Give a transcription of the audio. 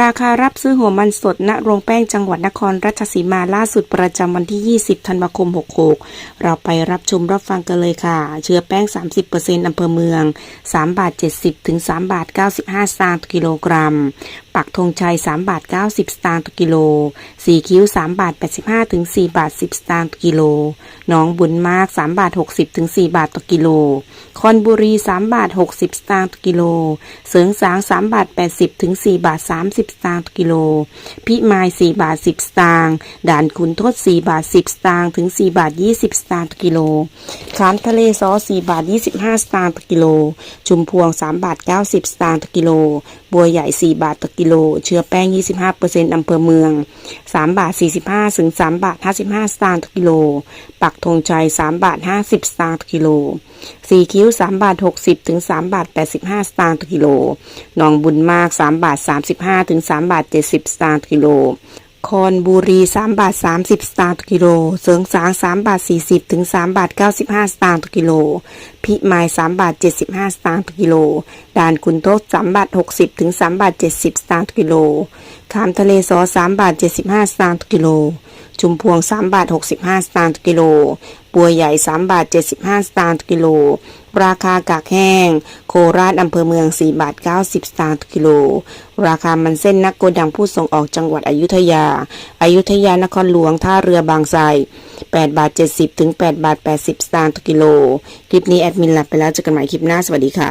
ราคารับซื้อหัวมันสดณโรงแป้งจังหวัดนครราชสีมาล่าสุดประจำวันที่ 20 ธันวาคม 66 เราไปรับชมรับฟังกันเลยค่ะ เชื้อแป้ง 30%อำเภอเมือง 3 บาท 70 ถึง 3 บาท 95 สตางค์ต่อกิโลกรัม ปักธงชัย 3 บาท 90 สตางค์ต่อกิโล สีคิ้ว 3 บาท 85 ถึง 4 บาท 10 สตางค์ต่อกิโลหนองบุญมาก 3 บาท 60 ถึง 4 บาทต่อกิโล คอนบุรี 3 บาท 60 สตางค์ต่อกิโล เสริงสาง 3 บาท 80 ถึง 4 บาท 30สตางค์ต่อกิโล พิมาย 4 บาท 10 สตางค์ ด่านขุนทด 4 บาท 10 สตางค์ ถึง 4 บาท 20 สตางค์ต่อกิโล ขามทะเลซอ4บาท 25 สตางค์ต่อกิโล ชุมพวง 3 บาท 90 สตางค์ต่อกิโล บัวใหญ่ 4 บาทต่อกิโล เชื้อแป้ง 25%อำเภอเมือง 3 บาท 45 ถึง 3 บาท 55 สตางค์ต่อกิโล ปักธงชัย 3 บาท 50 สตางค์ต่อกิโลสีคิ้ว 3 บาท 60 ถึง 3 บาท 85 สตางค์ต่อกิโลหนองบุญมาก 3 บาท 35 ถึง 3 บาท 70 สตางค์ต่อกิโลคอนบุรี 3 บาท 30 สตางค์ต่อกิโล เสริงสาง 3 บาท 40 ถึง 3 บาท 95 สตางค์ต่อกิโล พิมาย 3 บาท 75 สตางค์ต่อกิโล ด่านคุณโทศ3บาท 60 ถึง 3 บาท 70 สตางค์ต่อกิโลขามทะเลซอ3บาท 75 สตางค์ต่อกิโล ชุมพวง 3 บาท 65 สตางค์ต่อกิโลบัวใหญ่ 3 บาท 75 สตางค์ต่อกิโล ราคากากแห้ง โคราชอำเภอเมือง 4 บาท 90 สตางค์ต่อกิโล ราคามันเส้นนักโกดังผู้ส่งออกจังหวัดอยุธยา อายุทยานครหลวงท่าเรือบางไทร8บาท 70 ถึง 8 บาท 80 สตางค์ต่อกิโล คลิปนี้แอดมินลาไปแล้วเจอกันใหม่คลิปหน้า สวัสดีค่ะ